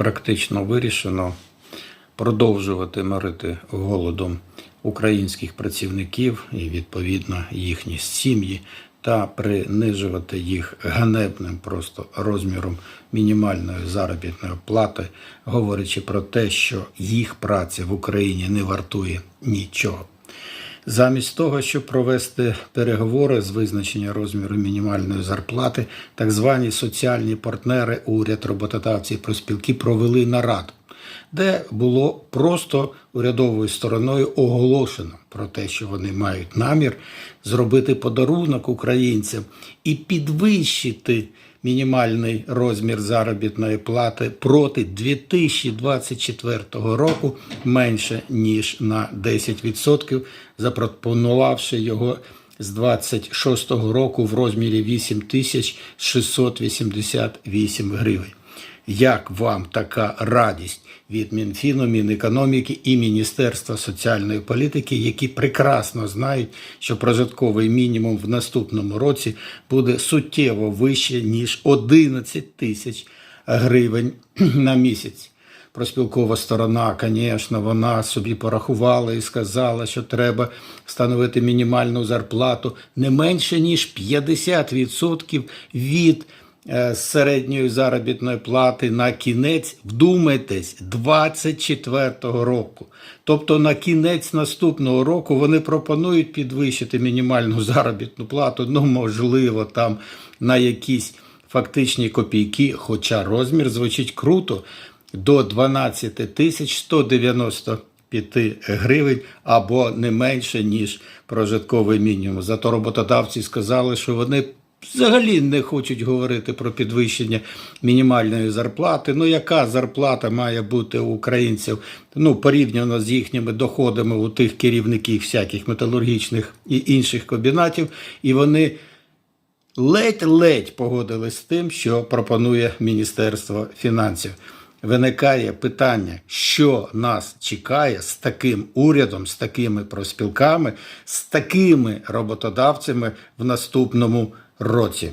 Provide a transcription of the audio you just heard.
практично вирішено продовжувати морити голодом українських працівників і відповідно їхні сім'ї та принижувати їх ганебним просто розміром мінімальної заробітної плати, говорячи про те, що їх праця в Україні не вартує нічого. Замість того, щоб провести переговори з визначення розміру мінімальної зарплати, так звані соціальні партнери, уряд, роботодавці проспілки провели нараду, де було просто урядовою стороною оголошено про те, що вони мають намір зробити подарунок українцям і підвищити мінімальний розмір заробітної плати проти 2024 року менше ніж на 10%, запропонувавши його з 26 року в розмірі 8 тисяч 688 гривень. Як вам така радість від Мінфіну, Мінекономіки і Міністерства соціальної політики, які прекрасно знають, що прожитковий мінімум в наступному році буде суттєво вище ніж 11 тисяч гривень на місяць? Проспілкова сторона, звісно, вона собі порахувала і сказала, що треба встановити мінімальну зарплату не менше ніж 50% від е, середньої заробітної плати на кінець, вдумайтесь, 24-го року. Тобто на кінець наступного року вони пропонують підвищити мінімальну заробітну плату, ну можливо, там на якісь фактичні копійки, хоча розмір звучить круто, до 12 тисяч 195 гривень або не менше, ніж прожитковий мінімум. Зато роботодавці сказали, що вони взагалі не хочуть говорити про підвищення мінімальної зарплати. Ну, яка зарплата має бути у українців ну, порівняно з їхніми доходами у тих керівників всяких металургічних і інших комбінатів, і вони ледь-ледь погодились з тим, що пропонує Міністерство фінансів. Виникає питання, що нас чекає з таким урядом, з такими проспілками, з такими роботодавцями в наступному році.